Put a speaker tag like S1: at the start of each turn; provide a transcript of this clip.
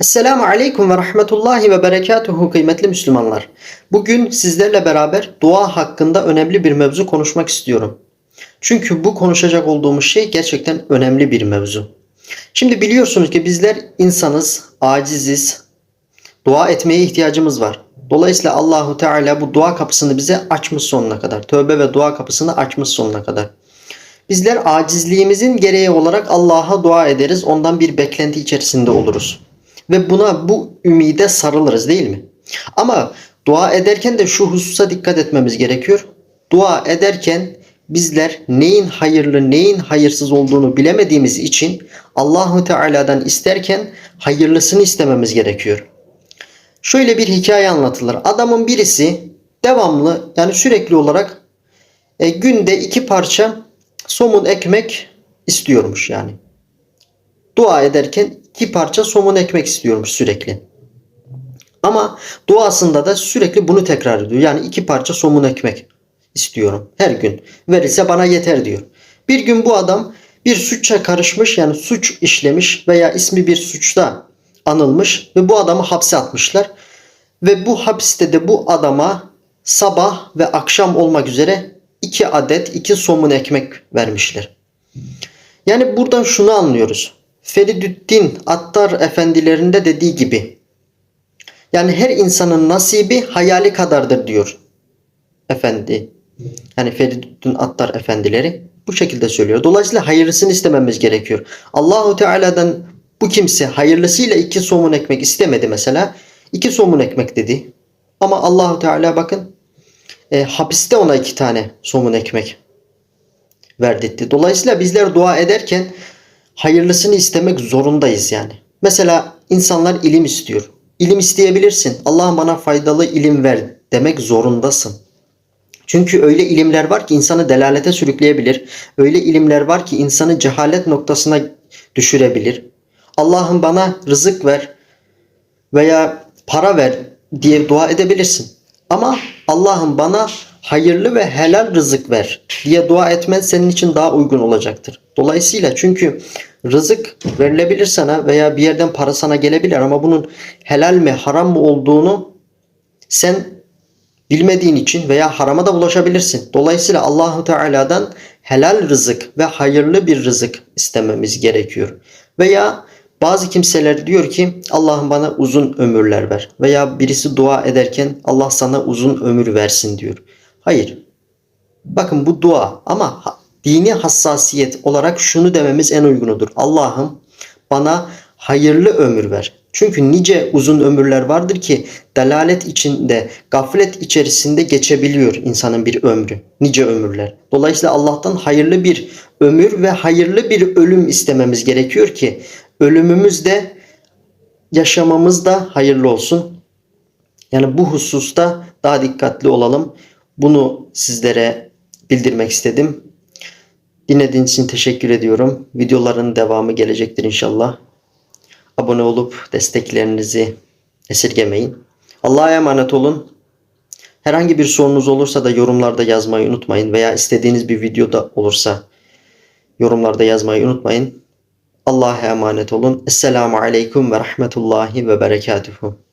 S1: Esselamu Aleyküm ve Rahmetullahi ve Berekatuhu kıymetli Müslümanlar. Bugün sizlerle beraber dua hakkında önemli bir mevzu konuşmak istiyorum. Çünkü bu konuşacak olduğumuz şey gerçekten önemli bir mevzu. Şimdi biliyorsunuz ki bizler insanız, aciziz, dua etmeye ihtiyacımız var. Dolayısıyla Allahu Teala bu dua kapısını bize açmış sonuna kadar. Tövbe ve dua kapısını açmış sonuna kadar. Bizler acizliğimizin gereği olarak Allah'a dua ederiz. Ondan bir beklenti içerisinde oluruz. Ve buna bu ümide sarılırız değil mi? Ama dua ederken de şu hususa dikkat etmemiz gerekiyor. Dua ederken bizler neyin hayırlı neyin hayırsız olduğunu bilemediğimiz için Allahu Teala'dan isterken hayırlısını istememiz gerekiyor. Şöyle bir hikaye anlatılır. Adamın birisi devamlı yani sürekli olarak e, günde iki parça somun ekmek istiyormuş yani. Dua ederken iki parça somun ekmek istiyormuş sürekli. Ama duasında da sürekli bunu tekrar ediyor. Yani iki parça somun ekmek istiyorum her gün. Verilse bana yeter diyor. Bir gün bu adam bir suça karışmış yani suç işlemiş veya ismi bir suçta anılmış ve bu adamı hapse atmışlar. Ve bu hapiste de bu adama sabah ve akşam olmak üzere iki adet iki somun ekmek vermişler. Yani buradan şunu anlıyoruz. Feridüddin Attar efendilerinde dediği gibi yani her insanın nasibi hayali kadardır diyor efendi. Yani Feridüddin Attar efendileri bu şekilde söylüyor. Dolayısıyla hayırlısını istememiz gerekiyor. Allahu Teala'dan bu kimse hayırlısıyla iki somun ekmek istemedi mesela. İki somun ekmek dedi. Ama Allahu Teala bakın e, hapiste ona iki tane somun ekmek verdirtti. Dolayısıyla bizler dua ederken hayırlısını istemek zorundayız yani. Mesela insanlar ilim istiyor. İlim isteyebilirsin. Allah bana faydalı ilim ver demek zorundasın. Çünkü öyle ilimler var ki insanı delalete sürükleyebilir. Öyle ilimler var ki insanı cehalet noktasına düşürebilir. Allah'ım bana rızık ver veya para ver diye dua edebilirsin. Ama Allah'ım bana hayırlı ve helal rızık ver diye dua etmen senin için daha uygun olacaktır. Dolayısıyla çünkü rızık verilebilir sana veya bir yerden para sana gelebilir ama bunun helal mi haram mı olduğunu sen bilmediğin için veya harama da bulaşabilirsin. Dolayısıyla Allahu Teala'dan helal rızık ve hayırlı bir rızık istememiz gerekiyor. Veya bazı kimseler diyor ki Allah'ım bana uzun ömürler ver. Veya birisi dua ederken Allah sana uzun ömür versin diyor. Hayır. Bakın bu dua ama dini hassasiyet olarak şunu dememiz en uygunudur. Allah'ım bana hayırlı ömür ver. Çünkü nice uzun ömürler vardır ki delalet içinde, gaflet içerisinde geçebiliyor insanın bir ömrü. Nice ömürler. Dolayısıyla Allah'tan hayırlı bir ömür ve hayırlı bir ölüm istememiz gerekiyor ki ölümümüz de yaşamamız da hayırlı olsun. Yani bu hususta daha dikkatli olalım. Bunu sizlere bildirmek istedim. Dinlediğiniz için teşekkür ediyorum. Videoların devamı gelecektir inşallah. Abone olup desteklerinizi esirgemeyin. Allah'a emanet olun. Herhangi bir sorunuz olursa da yorumlarda yazmayı unutmayın veya istediğiniz bir videoda olursa yorumlarda yazmayı unutmayın. Allah'a emanet olun. Esselamu Aleyküm ve Rahmetullahi ve Berekatuhu.